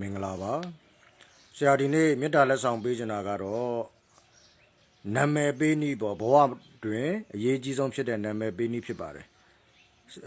မင်္ဂလာပါဆရာဒီနေ့မေတ္တာလက်ဆောင်ပေးချင်တာကတော့နာမည်ပေးနည်းပေါ့ဘဝတွင်အရေးကြီးဆုံးဖြစ်တဲ့နာမည်ပေးနည်းဖြစ်ပါတယ်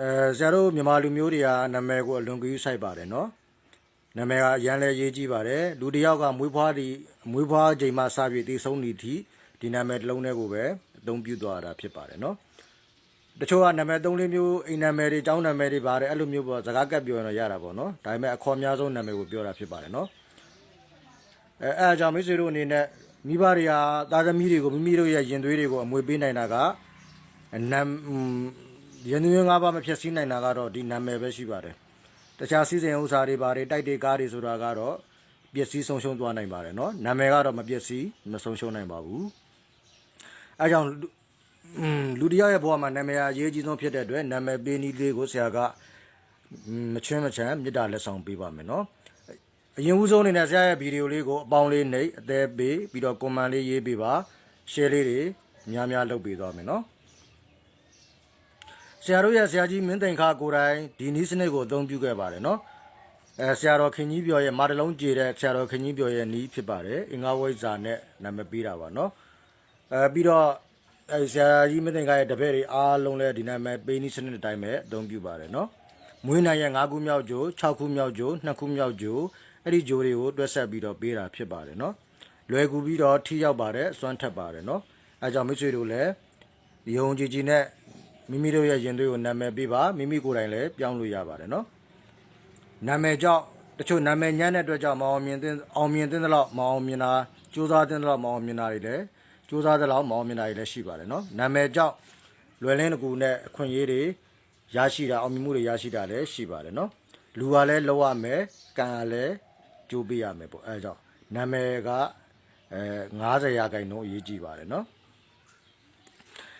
အဲဆရာတို့မြန်မာလူမျိုးတွေကနာမည်ကိုအလွန်ကြီးစိုက်ပါတယ်နော်နာမည်ကအရန်လည်းရေးကြီးပါတယ်လူတစ်ယောက်ကမွေးဖွားဒီမွေးဖွားချိန်မှစပြီးတည်ဆုံးနေသည့်ဒီနာမည်တစ်လုံးနဲ့ကိုပဲအသုံးပြုသွားတာဖြစ်ပါတယ်နော် တချို့ကနာမည်သုံးလေးမျိုးအိမ်နာမည်တွေကျောင်းနာမည်တွေပါတယ်အဲ့လိုမျိုးပေါ့စကားကပ်ပြောရင်တော့ရတာပေါ့နော်ဒါပေမဲ့အခေါ်အများဆုံးနာမည်ကိုပြောတာဖြစ်ပါတယ်နော်အဲအဲ့အကြောင်းမိတ်ဆွေတို့အနေနဲ့မိဘတွေကသားသမီးတွေကိုမိမိတို့ရဲ့ရင်သွေးတွေကိုအမွေပေးနိုင်တာကနာမ်ရင်သွေးငါးပါးမဖြစ်စည်းနိုင်တာကတော့ဒီနာမည်ပဲရှိပါတယ်တခြားစီစဉ်ဥစ္စာတွေပါတယ်တိုက်တွေကားတွေဆိုတာကတော့ပျက်စီးဆုံးရှုံးသွားနိုင်ပါတယ်နော်နာမည်ကတော့မပျက်စီးမဆုံးရှုံးနိုင်ပါဘူးအဲကြောင့် อืมလူတယောက်ရဲ့ဘဝမှာနာမည်အရေးကြီးဆုံးဖြစ်တဲ့အတွက်နာမည်ပေးနည်းလေးကိုဆရာကမချင်းမချမ်းမေတ္တာလက်ဆောင်ပေးပါမယ်နော်အရင်ဦးဆုံးအနေနဲ့ဆရာရဲ့ဗီဒီယိုလေးကိုအပေါင်းလေးနှိပ်အသေးပေးပြီးတော့ကွန်မန့်လေးရေးပေးပါ share လေးတွေများများလုပ်ပေးသွားမယ်နော်ဆရာတို့ရဲ့ဆရာကြီးမင်းသိန်ခါကိုယ်တိုင်ဒီနည်းစနစ်ကိုအသုံးပြုခဲ့ပါတယ်နော်အဲဆရာတော်ခင်ကြီးပြောရဲ့မာတလုံးကြေတဲ့ဆရာတော်ခင်ကြီးပြောရဲ့နီးဖြစ်ပါတယ်အင်္ဂါဝိဇ္ဇာနဲ့နာမည်ပေးတာပါနော်အဲပြီးတော့ အဲဆရာကြီးမသိင်္ဂါရဲ့တပည့်တွေအားလုံးလည်းဒီနာမည်ပေးနည်းစနစ်အတိုင်းပဲအသုံးပြုပါတယ်နော်မွေးနိုင်ရဲ့၅ခုမြောက်ဂျို6ခုမြောက်ဂျို2ခုမြောက်ဂျိုအဲ့ဒီဂျိုတွေကိုတွက်ဆက်ပြီးတော့ပေးတာဖြစ်ပါတယ်နော်လွယ်ကူပြီးတော့ထိရောက်ပါတယ်စွမ်းထက်ပါတယ်နော်အဲကြောင့်မိတ်ဆွေတို့လည်းယုံကြည်ကြည်နဲ့မိမိတို့ရဲ့ရင်သွေးကိုနာမည်ပေးပါမိမိကိုယ်တိုင်လည်းပြောင်းလို့ရပါတယ်နော်နာမည်ကြောင့်တချို့နာမည်ညံ့တဲ့အတွက်ကြောင့်မအောင်မြင်တဲ့အောင်မြင်တဲ့လောက်မအောင်မြင်တာစူးစမ်းတဲ့လောက်မအောင်မြင်တာတွေလည်း စူးစမ်းတဲ့လောက်မအောင်မြင်တာတွေလည်းရှိပါတယ်နော်နာမည်ကြောင့်လွယ်လင်းတကူနဲ့အခွင့်အရေးတွေရရှိတာအောင်မြင်မှုတွေရရှိတာလည်းရှိပါတယ်နော်လူကလည်းလောက်ရမယ်ကံကလည်းကြိုးပေးရမယ်ပေါ့အဲဒါကြောင့်နာမည်ကအဲ90ရာခိုင်နှုန်းအရေးကြီးပါတယ်နော်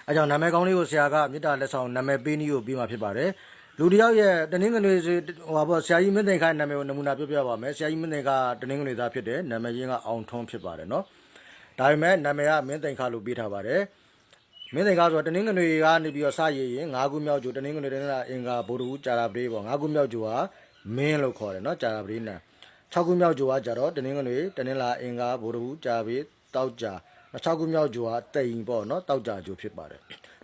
အဲကြောင့်နာမည်ကောင်းလေးကိုဆရာကမေတ္တာလက်ဆောင်နာမည်ပေးနည်းကိုပြီးမှဖြစ်ပါတယ်လူတစ်ယောက်ရဲ့တနင်္ဂနွေဆိုဟိုပါပေါ့ဆရာကြီးမင်းသိန်ခိုင်နာမည်ကိုနမူနာပြောပြပါမယ်ဆရာကြီးမင်းသိန်ကတနင်္ဂနွေသားဖြစ်တယ်နာမည်ရင်းကအောင်ထွန်းဖြစ်ပါတယ်နော် ဒါပေမဲ့နာမည်ကမင်းသိန်ခါလို့ပေးထားပါတယ်မင်းသိန်ခါဆိုတော့တနင်္ဂနွေကနေပြီးတော့စရည်ရင်၅ခုမြောက်ဂျိုတနင်္ဂနွေတနင်္လာအင်္ဂါဗုဒ္ဓဟူးကြာတာပရိပေါ့၅ခုမြောက်ဂျိုဟာမင်းလို့ခေါ်တယ်เนาะကြာတာပရိနံ6ခုမြောက်ဂျိုကကြတော့တနင်္ဂနွေတနင်္လာအင်္ဂါဗုဒ္ဓဟူးကြာပရိတောက်ကြာ6ခုမြောက်ဂျိုဟာတိမ်ပေါ့เนาะတောက်ကြာဂျိုဖြစ်ပါတယ်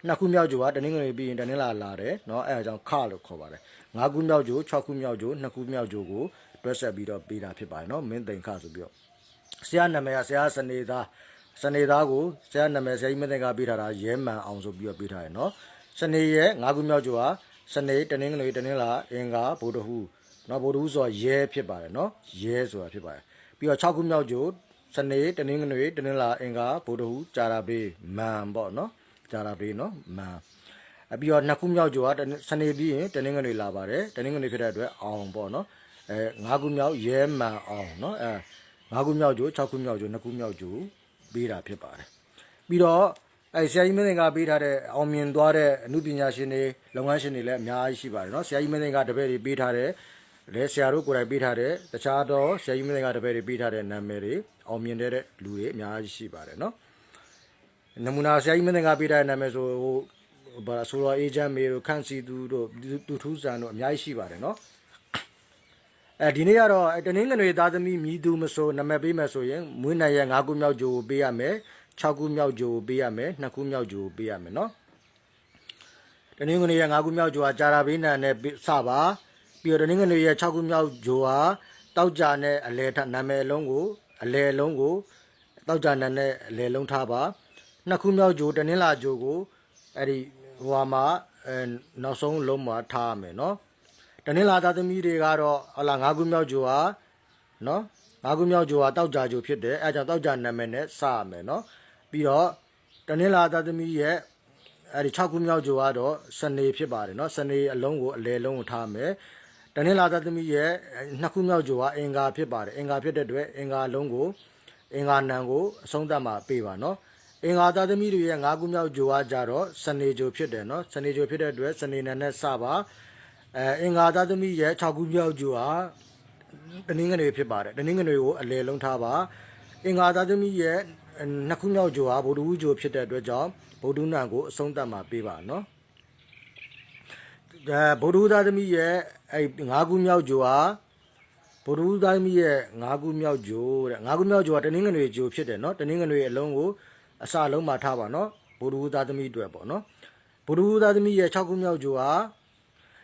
နှစ်ခုမြောက်ဂျိုကတနင်္ဂနွေပြီးရင်တနင်္လာလာတယ်เนาะအဲအကြောင်းခလို့ခေါ်ပါတယ်၅ခုမြောက်ဂျို6ခုမြောက်ဂျို2ခုမြောက်ဂျိုကိုတွဲဆက်ပြီးတော့ပေးတာဖြစ်ပါတယ်เนาะမင်းသိန်ခဆိုပြီးတော့ ဆရာနာမည်ကဆရာစနေသားစနေသားကိုဆရာနာမည်ဆရာကြီးမသိကပေးထားတာရဲမှန်အောင်ဆိုပြီးတော့ပေးထားရနော်စနေရဲ့၅ခုမြောက်ကျော်ဟာစနေတနင်္ဂနွေတနင်္လာအင်္ဂါဗုဒ္ဓဟူးနော်ဗုဒ္ဓဟူးဆိုတာရဲဖြစ်ပါတယ်နော်ရဲဆိုတာဖြစ်ပါတယ်ပြီးတော့6ခုမြောက်ကျော်စနေတနင်္ဂနွေတနင်္လာအင်္ဂါဗုဒ္ဓဟူးကြာတာပေးမန်ပေါ့နော်ကြာတာပေးနော်မန်အပြီးတော့နှစ်ခုမြောက်ကျော်ကစနေပြီးရင်တနင်္ဂနွေလာပါတယ်တနင်္ဂနွေဖြစ်တဲ့အတွက်အောင်ပေါ့နော်အဲ၅ခုမြောက်ရဲမှန်အောင်နော်အဲ ၅ခုမြောက်ကျော်6ခုမြောက်ကျော်2ခုမြောက်ကျော် ပေးတာဖြစ်ပါတယ်ပြီးတော့အဲဆရာကြီးမင်းသိန်းကပေးထားတဲ့အောင်မြင်သွားတဲ့အမှုပညာရှင်တွေလုပ်ငန်းရှင်တွေလည်းအများကြီးရှိပါတယ်เนาะဆရာကြီးမင်းသိန်းကတပည့်တွေပေးထားတဲ့လည်းဆရာတို့ကိုယ်တိုင်ပေးထားတဲ့တခြားတော့ဆရာကြီးမင်းသိန်းကတပည့်တွေပေးထားတဲ့နာမည်တွေအောင်မြင်တဲ့လူတွေအများကြီးရှိပါတယ်เนาะနမူနာဆရာကြီးမင်းသိန်းကပေးထားတဲ့နာမည်ဆိုဟိုဘာဆိုတော့အေဂျင့်မေတို့ခန့်စီသူတို့တူထူးဆန်တို့အများကြီးရှိပါတယ်เนาะ အဲဒီနေ့ကတော့တနင်္ဂနွေသားသမီးမြည်သူမဆိုနာမည်ပေးမယ်ဆိုရင်မွေးနိုင်ရ9ခုမြောက်ဂျိုကိုပေးရမယ်6ခုမြောက်ဂျိုကိုပေးရမယ်2ခုမြောက်ဂျိုကိုပေးရမယ်နော်တနင်္ဂနွေရ9ခုမြောက်ဂျိုဟာဂျာရာဘေးနံနဲ့စပါပြီးတော့တနင်္ဂနွေရ6ခုမြောက်ဂျိုဟာတောက်ကြနဲ့အလဲထနာမည်လုံးကိုအလဲလုံးကိုတောက်ကြနဲ့နဲ့အလဲလုံးထားပါနှစ်ခုမြောက်ဂျိုတနင်္လာဂျိုကိုအဲ့ဒီဟိုဟာမှာအဲနောက်ဆုံးလုံးမှာထားရမယ်နော် တနင်္လာသားသမီးတွေကတော့ဟလာ၅ခုမြောက်ဂျိုဟာနော်၅ခုမြောက်ဂျိုဟာတောက်ကြဂျိုဖြစ်တယ်အဲဒါကြောင့်တောက်ကြနာမည်နဲ့စရမယ်နော်ပြီးတော့တနင်္လာသားသမီးရဲ့အဲဒီ6ခုမြောက်ဂျိုကတော့စနေဖြစ်ပါတယ်နော်စနေအလုံးကိုအလဲလုံးကိုထားမယ်တနင်္လာသားသမီးရဲ့နှစ်ခုမြောက်ဂျိုဟာအင်္ဂါဖြစ်ပါတယ်အင်္ဂါဖြစ်တဲ့အတွက်အင်္ဂါလုံးကိုအင်္ဂါနံကိုအဆုံးသတ်မှာပေးပါနော်အင်္ဂါသားသမီးတွေရဲ့၅ခုမြောက်ဂျိုဟာကြတော့စနေဂျိုဖြစ်တယ်နော်စနေဂျိုဖြစ်တဲ့အတွက်စနေနံနဲ့စပါ အဲအင်္ဂါသားသမီးရဲ့6ခုမြောက်ကျူဟာတနင်္ဂနွေဖြစ်ပါတယ်တနင်္ဂနွေကိုအလယ်လုံးထားပါအင်္ဂါသားသမီးရဲ့နှစ်ခုမြောက်ကျူဟာဗုဒ္ဓဝူးကျူဖြစ်တဲ့အတွက်ကြောင့်ဗုဒ္ဓနံကိုအဆုံးသတ်မှာပေးပါနော်အဲဗုဒ္ဓဝူးသားသမီးရဲ့အဲ၅ခုမြောက်ကျူဟာဗုဒ္ဓဦးသားသမီးရဲ့၅ခုမြောက်ဂျိုတဲ့၅ခုမြောက်ဂျိုကတနင်္ဂနွေဂျိုဖြစ်တယ်နော်တနင်္ဂနွေအလုံးကိုအစလုံးမှာထားပါနော်ဗုဒ္ဓဦးသားသမီးအတွက်ပေါ့နော်ဗုဒ္ဓဦးသားသမီးရဲ့6ခုမြောက်ဂျိုဟာအဲ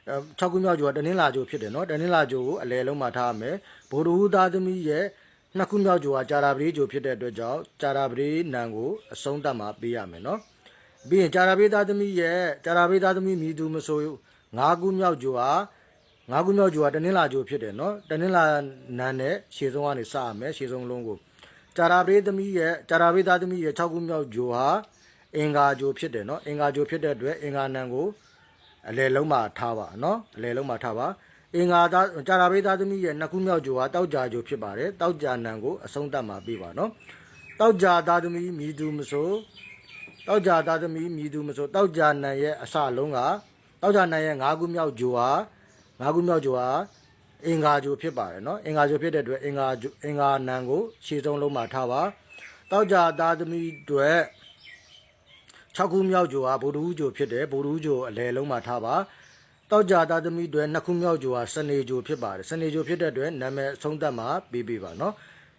6ခုမြောက်ဂျိုကတနင်္လာဂျိုဖြစ်တယ်နော်တနင်္လာဂျိုကိုအလယ်လုံးမှာထားရမယ်ဗုဒ္ဓဦးသားသမီးရဲ့နှစ်ခုမြောက်ဂျိုဟာဂျာရာပရိဂျိုဖြစ်တဲ့အတွက်ကြောင့်ဂျာရာပရိနံကိုအဆုံးသတ်မှာပေးရမယ်နော်ပြီးရင်ဂျာရာဘေးသားသမီးရဲ့ဂျာရာဘေးသားသမီးမြည်သူမဆိုငါးခုမြောက်ဂျိုဟာငါးခုမြောက်ဂျိုဟာတနင်္လာဂျိုဖြစ်တယ်နော်တနင်္လာနန်းနဲ့ရှေ့ဆုံးကနေစရမယ်ရှေ့ဆုံးလုံးကိုဂျာရာဘေးသမီးရဲ့ဂျာရာဘေးသားသမီးရဲ့6ခုမြောက်ဂျိုဟာအင်္ဂါဂျိုဖြစ်တယ်နော်အင်္ဂါဂျိုဖြစ်တဲ့အတွက်အင်္ဂါနန်းကို အလယ်လုံးမှာထားပါနော်အလယ်လုံးမှာထားပါအင်္ဂါသားဂျာရာဘေးသားသမီးရဲ့နှစ်ခုမြောက်ဂျိုဟာတောက်ကြဂျိုဖြစ်ပါတယ်တောက်ကြနန်းကိုအဆုံးသတ်မှာပြပါနော်တောက်ကြသားသမီးမြည်သူမဆိုတောက်ကြသားသမီးမြည်သူမဆိုတောက်ကြနံရဲ့အစလုံးကတောက်ကြနံရဲ့၅ခုမြောက်ဂျိုဟာ၅ခုမြောက်ဂျိုဟာအင်္ဂါဂျိုဖြစ်ပါတယ်နော်အင်္ဂါဂျိုဖြစ်တဲ့အတွက်အင်္ဂါဂျိုအင်္ဂါနံကိုရှေ့ဆုံးလုံးမှာထားပါတောက်ကြသားသမီးတွေ 6ခုမြောက်ဂျိုဟာဗုဒ္ဓဟူးဂျိုဖြစ်တယ်ဗုဒ္ဓဟူးဂျိုအလယ်လုံးမှာထားပါတောက်ကြသားသမီးတွေ2ခုမြောက်ဂျိုဟာစနေဂျိုဖြစ်ပါတယ်စနေဂျိုဖြစ်တဲ့အတွက်နာမည်အဆုံးသတ်မှာပေးပေးပါနော်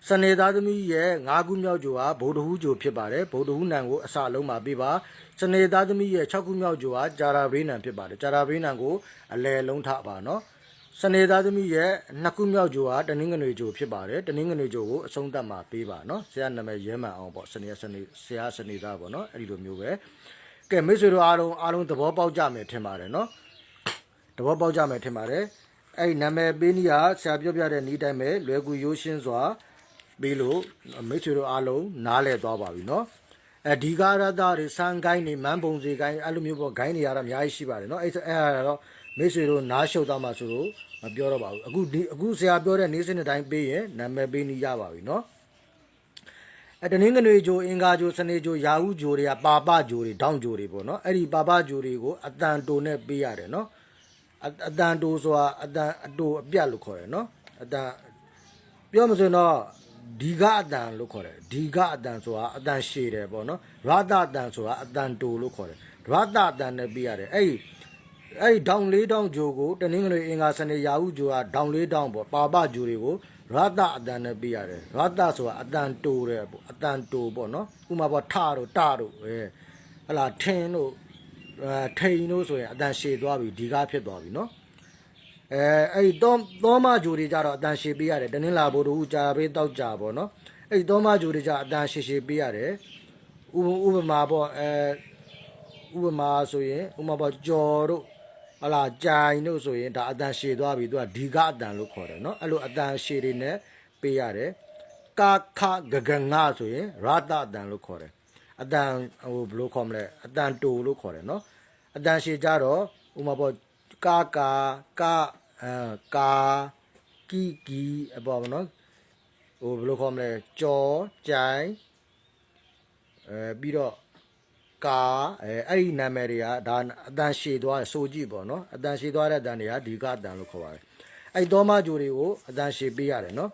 စနေသားသမီးရဲ့၅ခုမြောက်ဂျိုဟာဗုဒ္ဓဟူးဂျိုဖြစ်ပါတယ်ဗုဒ္ဓဟူးနံကိုအစလုံးမှာပြပါစနေသားသမီးရဲ့6ခုမြောက်ဂျိုဟာဂျာရာဘေးနံဖြစ်ပါတယ်ဂျာရာဘေးနံကိုအလယ်လုံးထားပါနော် စနေသားသမီးရဲ့နှစ်ခုမြောက်ဂျိုဟာတနင်္ဂနွေဂျိုဖြစ်ပါတယ်တနင်္ဂနွေဂျိုကိုအဆုံးသတ်မှာပေးပါနော်ဆရာနာမည်ရဲမှန်အောင်ပေါ့စနေစနေဆရာစနေသားပေါ့နော်အဲ့ဒီလိုမျိုးပဲကဲမိတ်ဆွေတို့အားလုံးအားလုံးသဘောပေါက်ကြမယ်ထင်ပါတယ်နော်သဘောပေါက်ကြမယ်ထင်ပါတယ်အဲ့ဒီနာမည်ပေးနီးဟာဆရာပြောပြတဲ့နေ့တိုင်းပဲလွယ်ကူရိုးရှင်းစွာပေးလို့မိတ်ဆွေတို့အားလုံးနားလည်သွားပါပြီနော်အဲဒီကားရတာတွေစံကိုင်းနေမန်းပုံစီကိုင်းအဲ့လိုမျိုးပေါ့ဂိုင်းနေရတာအများကြီးရှိပါတယ်နော်အဲ့အဲတော့ မိတ်ဆွေတို့နားရှုပ်သွားမှဆိုလို့မပြောတော့ပါဘူးအခုဒီအခုဆရာပြောတဲ့နေ့စဉ်တိုင်းပေးရင်နာမည်ပေးနည်းရပါပြီเนาะ အဲတနင်္ဂနွေဂျိုအင်္ဂါဂျိုစနေဂျိုယာဟုဂျိုတွေကပါပဂျိုတွေဒေါင်းဂျိုတွေပေါ့နော်အဲ့ဒီပါပဂျိုတွေကိုအတန်တိုနဲ့ပေးရတယ်နော်အအတန်တိုဆိုတာအတန်အတိုအပြတ်လို့ခေါ်တယ်နော်အတန်ပြောမစရင်တော့ဒီကအတန်လို့ခေါ်တယ်ဒီကအတန်ဆိုတာအတန်ရှည်တယ်ပေါ့နော်ရတအတန်ဆိုတာအတန်တိုလို့ခေါ်တယ်ရတအတန်နဲ့ပေးရတယ်အဲ့ဒီ အဲ့ဒီဒေါင်လေးဒေါင်ဂျိုကိုတနင်္ဂနွေအင်္ဂါစနေယာဟုဂျိုကဒေါင်လေးဒေါင်ပေါ့ပါပဂျိုတွေကိုရတအတန်နဲ့ပေးရတယ်ရတဆိုတာအတန်တိုတယ်ပေါ့အတန်တိုပေါ့နော်ဥမာပေါ့ထတို့တတို့အဲဟလာထင်းတို့အဲထိန်တို့ဆိုရင်အတန်ရှည်သွားပြီဒီကားဖြစ်သွားပြီနော်အဲအဲ့ဒီသောသောမဂျိုတွေကြတော့အတန်ရှည်ပေးရတယ်တနင်္လာဘို့တို့ကြာပေးတောက်ကြပေါ့နော်အဲ့ဒီသောမဂျိုတွေကြအတန်ရှည်ရှည်ပေးရတယ်ဥပဥပမာပေါ့အဲဥပမာဆိုရင်ဥပမာပေါ့ကြော်တို့ ဟလာကြိုင်တို့ဆိုရင်ဒါအတန်ရှည်သွားပြီသူကဒီကအတန်လို့ခေါ်တယ်နော်အဲ့လိုအတန်ရှည်တွေနဲ့ပေးရတယ်ကာခဂဂငါဆိုရင်ရာတအတန်လို့ခေါ်တယ်အတန်ဟိုဘယ်လိုခေါ်မလဲအတန်တူလို့ခေါ်တယ်နော်အတန်ရှည်ကြတော့ဥမာပေါ့ကာကာကာအဲကာကီကီအပေါ်မနော်ဟိုဘယ်လိုခေါ်မလဲကြောကြိုင်အဲပြီးတော့ ကာအဲအဲ့ဒီနာမည်တွေကဒါအတန်ရှည်သွားတယ်ဆိုကြည့်ပေါ့နော်အတန်ရှည်သွားတဲ့အတန်တွေကဒီကအတန်လို့ခေါ်ပါတယ်အဲ့ဒီသောမဂျိုတွေကိုအတန်ရှည်ပေးရတယ်နော်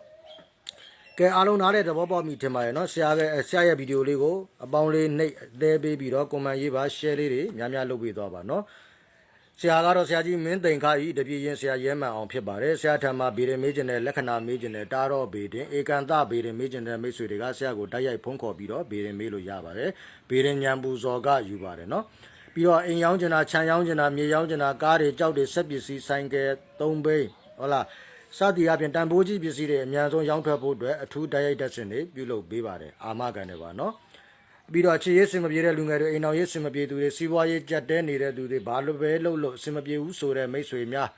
ကဲအားလုံးနားတဲ့သဘောပေါက်ပြီထင်ပါတယ်နော်ဆရာကဆရာရဲ့ဗီဒီယိုလေးကိုအပေါင်းလေးနှိပ်အသေးပေးပြီးတော့ကွန်မန့်ရေးပါ share လေးတွေများများလုပ်ပေးသွားပါနော် ဆရာကတော့ဆရာကြီးမင်းသိန်ခါကြီးတပြည့်ရင်ဆရာရဲမှန်အောင်ဖြစ်ပါတယ်ဆရာထံမှာဗီရမေးကျင်တဲ့လက္ခဏာမေးကျင်တဲ့တားတော့ဗေတင်ဧကန်တဗေရင်မေးကျင်တဲ့မိတ်ဆွေတွေကဆရာကိုတိုက်ရိုက်ဖုန်းခေါ်ပြီးတော့ဗေရင်မေးလို့ရပါတယ်ဗေရင်ညံပူဇော်ကယူပါတယ်နော်ပြီးတော့အိမ်ရောင်းကျင်တာခြံရောင်းကျင်တာမြေရောင်းကျင်တာကားတွေကြောက်တွေဆက်ပစ္စည်းဆိုင်ကယ်သုံးဘိန်းဟုတ်လားစသည်အပြင်တန်ဖိုးကြီးပစ္စည်းတွေအများဆုံးရောင်းထွက်ဖို့အတွက်အထူးတိုက်ရိုက်တက်စင်တွေပြုလုပ်ပေးပါတယ်အာမခံတယ်ပါနော် ပြီးတော့ခြေရည်စင်မပြေတဲ့လူငယ်တွေအိမ်အောင်ရည်စင်မပြေသူတွေစီးပွားရေးကြက်တဲနေတဲ့သူတွေဘာလို့ပဲလှုပ်လို့စင်မပြေဘူးဆိုတဲ့မိတ်ဆွေများ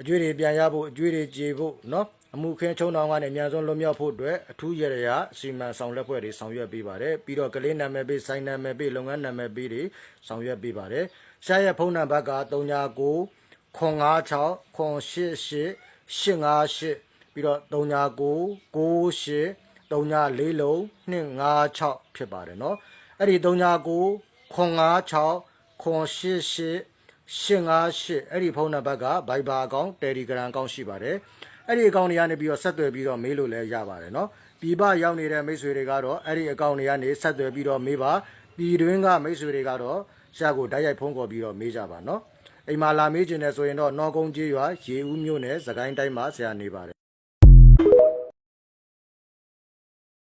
အကျွေးတွေပြန်ရဖို့အကျွေးတွေကြေဖို့နော်အမှုခင်းချုံတောင်ကနေအများဆုံးလွန်မြောက်ဖို့အတွက်အထူးရရရစီမံဆောင်လက်ဖွဲ့တွေဆောင်ရွက်ပေးပါတယ်ပြီးတော့ကလေးနာမည်ပေးဆိုင်နာမည်ပေးလုပ်ငန်းနာမည်ပေးတွေဆောင်ရွက်ပေးပါတယ်ရှားရဲ့ဖုန်းနံပါတ်က39 956 988 858ပြီးတော့39 98 39လုံး256ဖြစ်ပါတယ်เนาะအဲ့ဒီ39 956 988 858အဲ့ဒီဖုန်းနံပါတ်က Viber အကောင့် Telegram အကောင့်ရှိပါတယ်အဲ့ဒီအကောင့်တွေကနေပြီးတော့ဆက်သွယ်ပြီးတော့မေးလို့လည်းရပါတယ်เนาะပြည်ပရောက်နေတဲ့မိတ်ဆွေတွေကတော့အဲ့ဒီအကောင့်တွေကနေဆက်သွယ်ပြီးတော့မေးပါပြည်တွင်းကမိတ်ဆွေတွေကတော့ဆရာကိုတိုက်ရိုက်ဖုန်းခေါ်ပြီးတော့မေးကြပါเนาะအိမ်မှာလာမေးခြင်းနဲ့ဆိုရင်တော့နော်ကုန်းကြီးရွာရေဦးမြို့နယ်စကိုင်းတိုင်းမှာဆရာနေပါတယ် ။